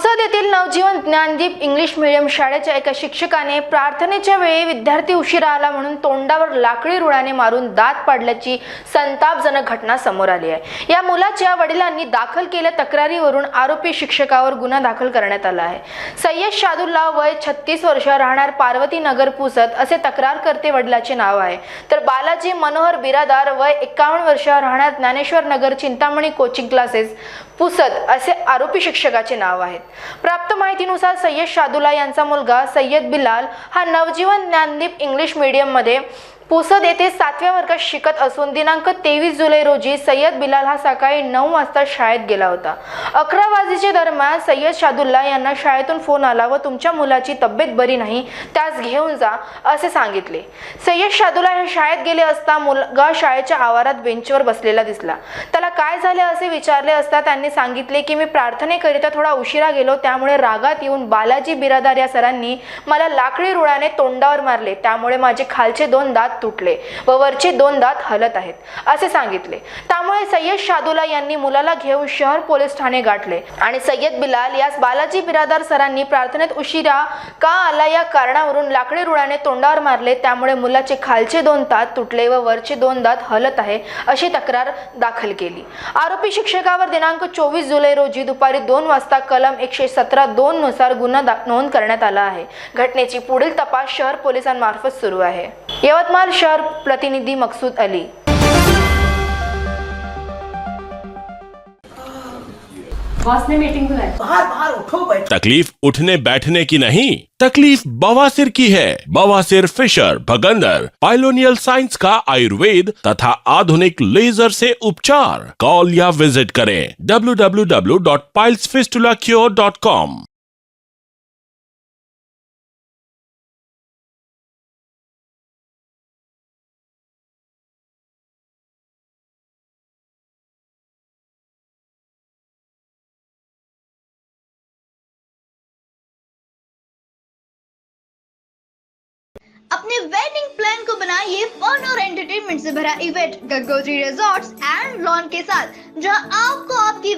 पुसद येथील नवजीवन Dnyandeep English medium शाळेच्या एका शिक्षकाने प्रार्थनेच्या वेळी विद्यार्थी उशिरा आला म्हणून तोंडावर लाकडी रुळाने मारून दात पाडल्याची संतापजनक घटना समोर आली आहे. या मुलाच्या वडिलांनी दाखल केल्या तक्रारीवरून आरोपी शिक्षकावर गुन्हा दाखल करण्यात आला आहे. सय्यद शादुल्ला वय छत्तीस वर्ष राहणार पार्वती नगर पुसद असे तक्रारकर्ते वडिलाचे नाव आहे. तर बालाजी मनोहर बिरादार वय एकावन्न वर्ष राहणार ज्ञानेश्वर नगर चिंतामणी कोचिंग क्लासेस पुसद असे आरोपी शिक्षकाचे नाव आहेत. प्राप्त माहितीनुसार सय्यद शादुला यांचा मुलगा सय्यद बिलाल हा नवजीवन ज्ञानदीप इंग्लिश मीडियममध्ये पुसद येथे सातव्या वर्गात शिकत असून दिनांक तेवीस जुलै रोजी सय्यद बिलाल हा सकाळी नऊ वाजता शाळेत गेला होता. अकरा वाजेच्या दरम्यान सय्यद शादुल्ला यांना शाळेतून फोन आला व तुमच्या मुलाची तब्येत बरी नाही त्यास घेऊन जा असे सांगितले. सय्यद शादुल्ला हे शाळेत गेले असता मुलगा शाळेच्या आवारात बेंचवर बसलेला दिसला. त्याला काय झाले असे विचारले असता त्यांनी सांगितले की मी प्रार्थनेकरिता थोडा उशिरा गेलो त्यामुळे रागात येऊन बालाजी बिरादार या सरांनी मला लाकडी रुळाने तोंडावर मारले. त्यामुळे माझे खालचे दोन दात तुटले. व वरचे दोन दात हलत आहेत असे सांगितले. त्यामुळे सय्यद शादुला यांनी मुलाला घेऊन शहर पोलीस ठाणे गाठले. आणि सय्यद बिलाल यास बालाजी बिरादार सरांनी प्रार्थनेत उशिरा का आला या कारणावरून लाकडी रुळाने तोंडावर मारले त्यामुळे मुलाचे खालचे दोन दात तुटले व वरचे दोन दात हलत आहे अशी तक्रार दाखल केली. आरोपी शिक्षकावर दिनांक चोवीस जुलै रोजी दुपारी दोन वाजता कलम एकशे सतरा दोन नुसार गुन्हा नोंद करण्यात आला आहे. घटनेची पुढील तपास शहर पोलिसांमार्फत सुरू आहे. यवतमाळ शहर प्रतिनिधी मकसूद अली. बॉस ने मीटिंग बुलाई. बाहर बाहर उठो बैठो। तकलीफ़ उठने बैठने की नहीं तकलीफ़ बवासीर की है। बवासीर फिशर भगंदर पाइलोनियल साइंस का आयुर्वेद तथा आधुनिक लेजर से उपचार। कॉल या विज़िट करें www.pilesfistulacure.com अपने वेडिंग प्लान को बनाइए फन और एंटरटेनमेंट से भरा event Gangotri resorts and lawn के साथ जहां आपको आपकी